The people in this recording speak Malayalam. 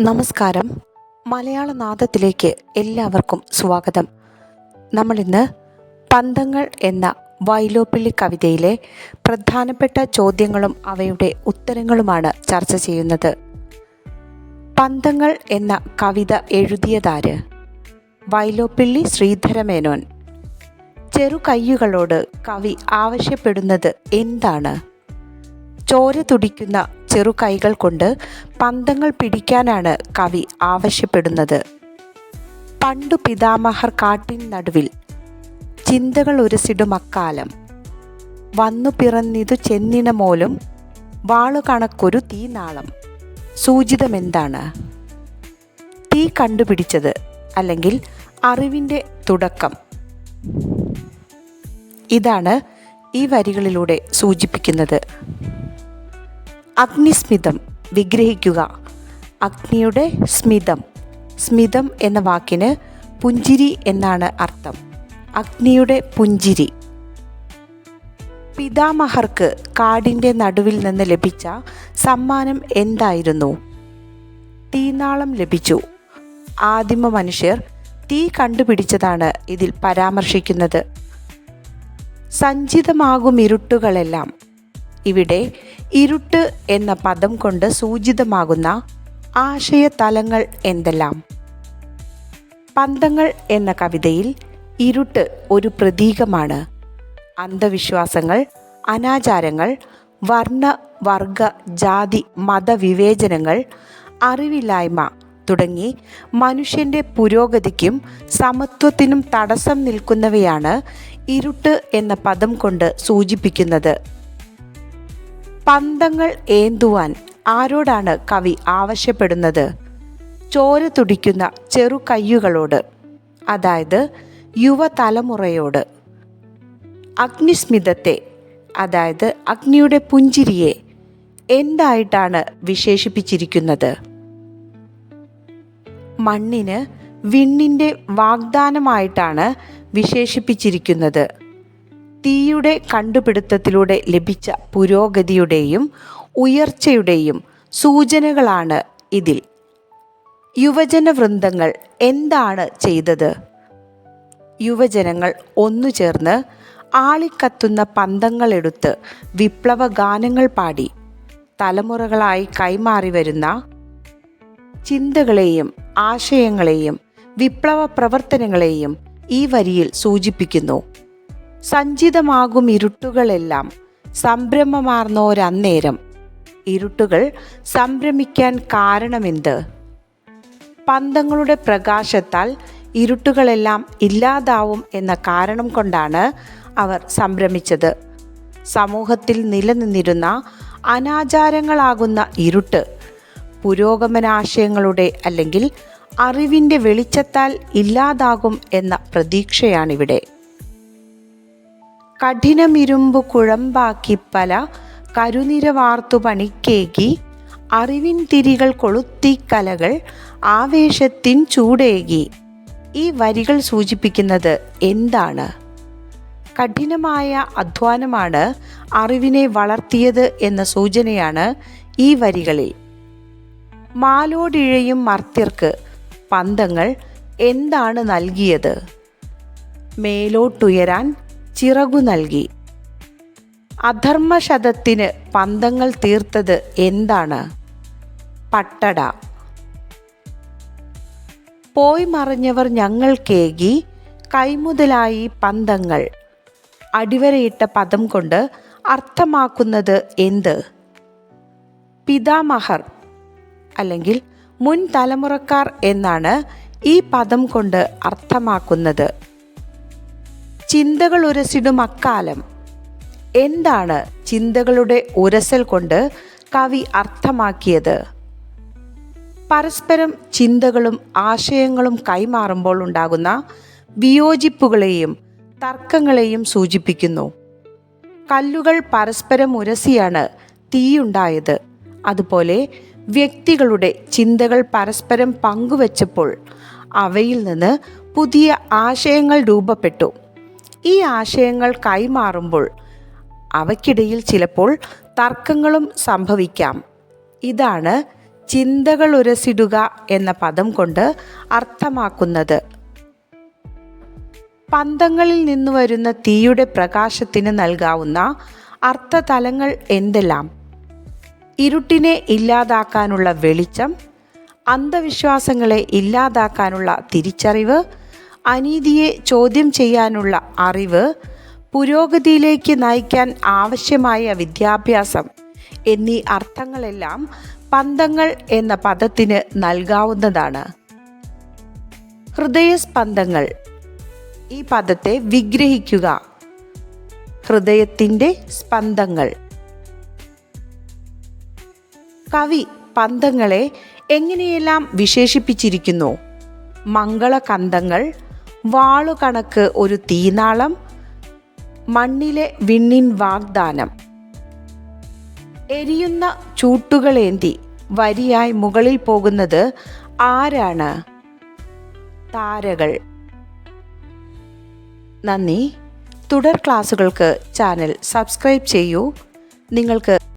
നമസ്കാരം. മലയാള നാദത്തിലേക്ക് എല്ലാവർക്കും സ്വാഗതം. നമ്മളിന്ന് പന്തങ്ങൾ എന്ന വൈലോപ്പിള്ളി കവിതയിലെ പ്രധാനപ്പെട്ട ചോദ്യങ്ങളും അവയുടെ ഉത്തരങ്ങളുമാണ് ചർച്ച ചെയ്യുന്നത്. പന്തങ്ങൾ എന്ന കവിത എഴുതിയതാര്? വൈലോപ്പിള്ളി ശ്രീധരമേനോൻ. ചെറു കയ്യുകളോട് കവി ആവശ്യപ്പെടുന്നത് എന്താണ്? ചോര തുടിക്കുന്ന ചെറു കൈകൾ കൊണ്ട് പന്തങ്ങൾ പിടിക്കാനാണ് കവി ആവശ്യപ്പെടുന്നത്. പണ്ടു പിതാമഹർ കാട്ടിൻ നടുവിൽ ചിന്തകൾ ഉരസിടും അക്കാലം. വന്നു പിറന്നിതു ചെന്നിന മോലും വാളുകണക്കൊരു തീനാളം. സൂചിതമെന്താണ്? തീ കണ്ടുപിടിച്ചത് അല്ലെങ്കിൽ അറിവിന്റെ തുടക്കം. ഇതാണ് ഈ വരികളിലൂടെ സൂചിപ്പിക്കുന്നത്. അഗ്നിസ്മിതം വിഗ്രഹിക്കുക. അഗ്നിയുടെ സ്മിതം. സ്മിതം എന്ന വാക്കിന് പുഞ്ചിരി എന്നാണ് അർത്ഥം. അഗ്നിയുടെ പുഞ്ചിരി. പിതാമഹർക്ക് കാടിന്റെ നടുവിൽ നിന്ന് ലഭിച്ച സമ്മാനം എന്തായിരുന്നു? തീനാളം ലഭിച്ചു. ആദിമ മനുഷ്യർ തീ കണ്ടുപിടിച്ചതാണ് ഇതിൽ പരാമർശിക്കുന്നത്. സഞ്ചിതമാകും ഇരുട്ടുകളെല്ലാം. ഇവിടെ ഇരുട്ട് എന്ന പദം കൊണ്ട് സൂചിതമാകുന്ന ആശയതലങ്ങൾ എന്തെല്ലാം? പന്തങ്ങൾ എന്ന കവിതയിൽ ഇരുട്ട് ഒരു പ്രതീകമാണ്. അന്ധവിശ്വാസങ്ങൾ അനാചാരങ്ങൾ വർണ വർഗ ജാതി മതവിവേചനങ്ങൾ അറിവില്ലായ്മ തുടങ്ങി മനുഷ്യന്റെ പുരോഗതിക്കും സമത്വത്തിനും തടസ്സം നിൽക്കുന്നവയാണ് ഇരുട്ട് എന്ന പദം കൊണ്ട് സൂചിപ്പിക്കുന്നത്. പന്തങ്ങൾ ഏന്തുവാൻ ആരോടാണ് കവി ആവശ്യപ്പെടുന്നത്? ചോര തുടിക്കുന്ന ചെറു കയ്യുകളോട് അതായത് യുവതലമുറയോട്. അഗ്നിസ്മിതത്തെ അതായത് അഗ്നിയുടെ പുഞ്ചിരിയെ എന്തായിട്ടാണ് വിശേഷിപ്പിച്ചിരിക്കുന്നത്? മണ്ണിന് വിണ്ണിന്റെ വാഗ്ദാനമായിട്ടാണ് വിശേഷിപ്പിച്ചിരിക്കുന്നത്. തീയുടെ കണ്ടുപിടുത്തത്തിലൂടെ ലഭിച്ച പുരോഗതിയുടെയും ഉയർച്ചയുടെയും സൂചനകളാണ് ഇതിൽ. യുവജന വൃന്ദങ്ങൾ എന്താണ് ചെയ്തത്? യുവജനങ്ങൾ ഒന്നു ചേർന്ന് ആളിക്കത്തുന്ന പന്തങ്ങളെടുത്ത് വിപ്ലവ ഗാനങ്ങൾ പാടി തലമുറകളായി കൈമാറി വരുന്ന ചിന്തകളെയും ആശയങ്ങളെയും വിപ്ലവ പ്രവർത്തനങ്ങളെയും ഈ വരിയിൽ സൂചിപ്പിക്കുന്നു. സഞ്ചിതമാകും ഇരുട്ടുകളെല്ലാം സംരംഭമാർന്നോരന്നേരം ഇരുട്ടുകൾ സംരമിക്കാൻ കാരണമെന്ത്? പന്തങ്ങളുടെ പ്രകാശത്താൽ ഇരുട്ടുകളെല്ലാം ഇല്ലാതാവും എന്ന കാരണം കൊണ്ടാണ് അവർ സംരമിച്ചത് സമൂഹത്തിൽ നിലനിന്നിരുന്ന അനാചാരങ്ങളാകുന്ന ഇരുട്ട് പുരോഗമനാശയങ്ങളുടെ അല്ലെങ്കിൽ അറിവിന്റെ വെളിച്ചത്താൽ ഇല്ലാതാകും എന്ന പ്രതീക്ഷയാണിവിടെ. കഠിനമിരുമ്പു കുഴമ്പാക്കി പല കരുനിരവാർത്തു പണിക്കേകി അറിവിൻ തിരികൾ കൊളുത്തി കലകൾ ആവേശത്തിൻ ചൂടേകി. ഈ വരികൾ സൂചിപ്പിക്കുന്നത് എന്താണ്? കഠിനമായ അധ്വാനമാണ് അറിവിനെ വളർത്തിയത് എന്ന സൂചനയാണ് ഈ വരികളിൽ. മാലോടിഴയും മർത്യർക്ക് പന്തങ്ങൾ എന്താണ് നൽകിയത്? മേലോട്ടുയരാൻ ചിറകു നൽകി. അധർമ്മശതത്തിന് പന്തങ്ങൾ തീർത്തത് എന്താണ്? പട്ടട. പോയി മറിഞ്ഞവർ ഞങ്ങൾ കേകി കൈമുതലായി പന്തങ്ങൾ. അടിവരയിട്ട പദം കൊണ്ട് അർത്ഥമാക്കുന്നത് എന്ത്? പിതാമഹർ അല്ലെങ്കിൽ മുൻ തലമുറക്കാർ എന്നാണ് ഈ പദം കൊണ്ട് അർത്ഥമാക്കുന്നത്. ചിന്തകൾ ഉരസിടും അക്കാലം. എന്താണ് ചിന്തകളുടെ ഉരസൽ കൊണ്ട് കവി അർത്ഥമാക്കിയത്? പരസ്പരം ചിന്തകളും ആശയങ്ങളും കൈമാറുമ്പോൾ ഉണ്ടാകുന്ന വിയോജിപ്പുകളെയും തർക്കങ്ങളെയും സൂചിപ്പിക്കുന്നു. കല്ലുകൾ പരസ്പരം ഉരസിയാണ് തീയുണ്ടായത്. അതുപോലെ വ്യക്തികളുടെ ചിന്തകൾ പരസ്പരം പങ്കുവച്ചപ്പോൾ അവയിൽ നിന്ന് പുതിയ ആശയങ്ങൾ രൂപപ്പെട്ടു. ഈ ആശയങ്ങൾ കൈമാറുമ്പോൾ അവയ്ക്കിടയിൽ ചിലപ്പോൾ തർക്കങ്ങളും സംഭവിക്കാം. ഇതാണ് ചിന്തകൾ ഉരസിടുക എന്ന പദം കൊണ്ട് അർത്ഥമാക്കുന്നത്. പന്തങ്ങളിൽ നിന്ന് വരുന്ന തീയുടെ പ്രകാശത്തിന് നൽകാവുന്ന അർത്ഥതലങ്ങൾ എന്തെല്ലാം? ഇരുട്ടിനെ ഇല്ലാതാക്കാനുള്ള വെളിച്ചം അന്ധവിശ്വാസങ്ങളെ ഇല്ലാതാക്കാനുള്ള തിരിച്ചറിവ് അനീതിയെ ചോദ്യം ചെയ്യാനുള്ള അറിവ് പുരോഗതിയിലേക്ക് നയിക്കാൻ ആവശ്യമായ വിദ്യാഭ്യാസം എന്നീ അർത്ഥങ്ങളെല്ലാം പന്തങ്ങൾ എന്ന പദത്തിന് നൽകാവുന്നതാണ്. ഹൃദയസ്പന്ദങ്ങൾ. ഈ പദത്തെ വിഗ്രഹിക്കുക. ഹൃദയത്തിന്റെ സ്പന്ദങ്ങൾ. കവി പന്തങ്ങളെ എങ്ങനെയെല്ലാം വിശേഷിപ്പിച്ചിരിക്കുന്നു? മംഗളകന്ധങ്ങൾ വാളുകണക്ക് ഒരു തീനാളം മണ്ണിലെ വിണ്ണിൻ വാഗ്ദാനം. എരിയുന്ന ചൂട്ടുകളേന്തി വരിയായി മുകളിൽ പോകുന്നത് ആരാണ്? താരകൾ. നന്ദി. തുടർ ക്ലാസുകൾക്ക് ചാനൽ സബ്സ്ക്രൈബ് ചെയ്യൂ. നിങ്ങൾക്ക്